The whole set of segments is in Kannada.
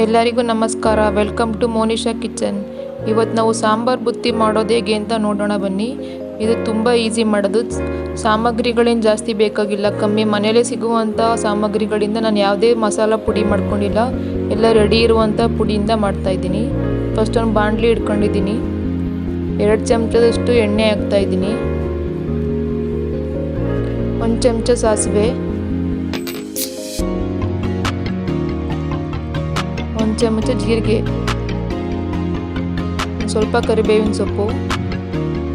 ಎಲ್ಲರಿಗೂ ನಮಸ್ಕಾರ. ವೆಲ್ಕಮ್ ಟು ಮೋನಿಶಾ ಕಿಚನ್ ಇವತ್ತು ನಾವು ಸಾಂಬಾರ್ ಬುತ್ತಿ ಮಾಡೋದು ಹೇಗೆ ಅಂತ ನೋಡೋಣ ಬನ್ನಿ. ಇದು ತುಂಬ ಈಸಿ ಮಾಡೋದು. ಸಾಮಗ್ರಿಗಳೇನು ಜಾಸ್ತಿ ಬೇಕಾಗಿಲ್ಲ. ಕಮ್ಮಿ ಮನೆಯಲ್ಲೇ ಸಿಗುವಂಥ ಸಾಮಗ್ರಿಗಳಿಂದ ನಾನು ಯಾವುದೇ ಮಸಾಲ ಪುಡಿ ಮಾಡ್ಕೊಂಡಿಲ್ಲ. ಎಲ್ಲ ರೆಡಿ ಇರುವಂಥ ಪುಡಿಯಿಂದ ಮಾಡ್ತಾಯಿದ್ದೀನಿ ಫಸ್ಟ್ ಒಂದು ಬಾಂಡ್ಲಿ ಇಟ್ಕೊಂಡಿದ್ದೀನಿ. ಎರಡು ಚಮಚದಷ್ಟು ಎಣ್ಣೆ ಹಾಕ್ತಾಯಿದ್ದೀನಿ ಒಂದು ಚಮಚ ಸಾಸಿವೆ. ಚಮಚ ಜೀರಿಗೆ. ಸ್ವಲ್ಪ ಕರಿಬೇವಿನ ಸೊಪ್ಪು.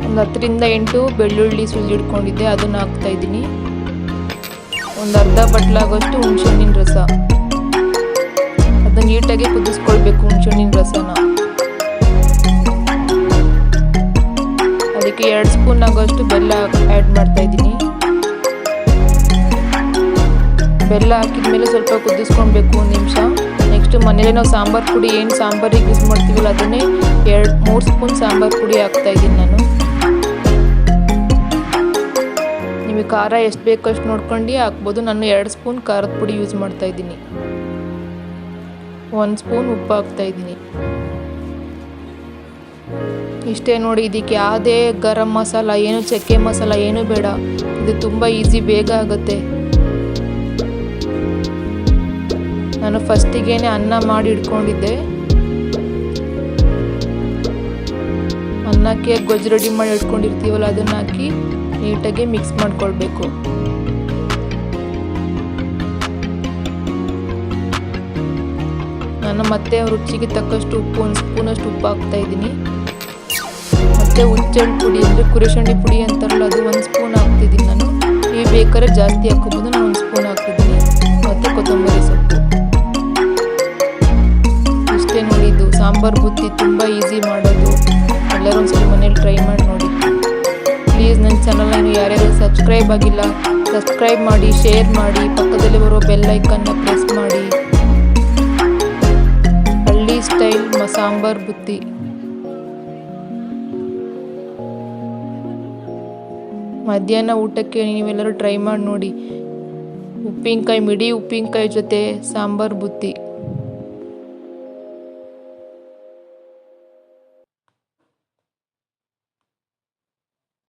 ಒಂದು ಹತ್ತರಿಂದ ಎಂಟು ಬೆಳ್ಳುಳ್ಳಿ ಸುಲಿದಿಟ್ಕೊಂಡಿದ್ದೆ ಅದನ್ನು ಹಾಕ್ತಾ ಇದ್ದೀನಿ. ಒಂದು ಅರ್ಧ ಬಟ್ಲಾಗೋಷ್ಟು ಹುಣಸೆಹಣ್ಣಿನ ರಸ. ಅದನ್ನು ನೀಟಾಗಿ ಕುದಿಸ್ಕೊಳ್ಬೇಕು ಹುಣಸೆಹಣ್ಣಿನ ರಸನ. ಅದಕ್ಕೆ ಎರಡು ಸ್ಪೂನ್ ಆಗೋಷ್ಟು ಬೆಲ್ಲ ಆ್ಯಡ್ ಮಾಡ್ತಾ ಇದ್ದೀನಿ. ಬೆಲ್ಲ ಹಾಕಿದ್ಮೇಲೆ ಸ್ವಲ್ಪ ಕುದಿಸ್ಕೊಳ್ಬೇಕು ಒಂದು ನಿಮಿಷ. ನೆಕ್ಸ್ಟ್ ಮನೇಲಿ ನಾವು ಸಾಂಬಾರು ಪುಡಿ ಏನು ಸಾಂಬಾರಿಗೆ ಯೂಸ್ ಮಾಡ್ತೀವಲ್ಲ, ಅದನ್ನೇ ಎರಡು, ಮೂರು ಸ್ಪೂನ್ ಸಾಂಬಾರು ಪುಡಿ ಹಾಕ್ತಾ ಇದ್ದೀನಿ ನಾನು. ನಿಮಗೆ ಖಾರ ಎಷ್ಟು ಬೇಕೋ ಅಷ್ಟು ನೋಡ್ಕೊಂಡು ಹಾಕ್ಬೋದು. ನಾನು ಎರಡು ಸ್ಪೂನ್ ಖಾರದ ಪುಡಿ ಯೂಸ್ ಮಾಡ್ತಾ ಇದ್ದೀನಿ. ಒಂದು ಸ್ಪೂನ್ ಉಪ್ಪು ಹಾಕ್ತಾ ಇದ್ದೀನಿ. ಇಷ್ಟೇ ನೋಡಿ, ಇದಕ್ಕೆ ಯಾವುದೇ ಗರಂ ಮಸಾಲ, ಏನು ಚಕ್ಕೆ ಮಸಾಲ, ಏನು ಬೇಡ. ಇದು ತುಂಬ ಈಸಿ ಬೇಗ ಆಗುತ್ತೆ. ನಾನು ಫಸ್ಟಿಗೇನೆ ಅನ್ನ ಮಾಡಿ ಇಟ್ಕೊಂಡಿದ್ದೆ. ಅನ್ನಕ್ಕೆ ಗೊಜ್ಜು ರೆಡಿ ಮಾಡಿ ಇಟ್ಕೊಂಡಿರ್ತೀವಲ್ಲ, ಅದನ್ನು ಹಾಕಿ ನೀಟಾಗಿ ಮಿಕ್ಸ್ ಮಾಡ್ಕೊಳ್ಬೇಕು. ನಾನು ಮತ್ತೆ ರುಚಿಗೆ ತಕ್ಕಷ್ಟು ಉಪ್ಪು, ಒಂದು ಸ್ಪೂನಷ್ಟು ಉಪ್ಪು ಹಾಕ್ತಾ ಇದ್ದೀನಿ. ಮತ್ತೆ ಹುಚ್ಚೆಳ್ಳು ಪುಡಿ ಅಂದರೆ ಕುರಿಶಣ್ಣಿ ಪುಡಿ ಅಂತಾರಲ್ಲ, ಅದು ಒಂದು ಸ್ಪೂನ್ ಹಾಕ್ತಿದ್ದೀನಿ ನಾನು. ಈ ಬೇಕಾದ್ರೆ ಜಾಸ್ತಿ ಹಾಕೋಬೋದು ಯಾರ್ಯಾರು ಸಬ್ಸ್ಕ್ರೈಬ್ ಆಗಿಲ್ಲ. ಸಬ್ಸ್ಕ್ರೈಬ್ ಮಾಡಿ ಶೇರ್ ಮಾಡಿ, ಪಕ್ಕದಲ್ಲಿ ಬರೋ ಬೆಲ್ ಐಕನ್ನ ಪ್ರೆಸ್ ಮಾಡಿ. ಹಳ್ಳಿ ಸ್ಟೈಲ್ ಮ ಸಾಂಬಾರ್ ಬುತ್ತಿ. ಮಧ್ಯಾಹ್ನ ಊಟಕ್ಕೆ ನೀವೆಲ್ಲರೂ ಟ್ರೈ ಮಾಡಿ ನೋಡಿ. ಉಪ್ಪಿನಕಾಯಿ, ಮಿಡಿ ಉಪ್ಪಿನಕಾಯಿ ಜೊತೆ ಸಾಂಬಾರ್ ಬುತ್ತಿ.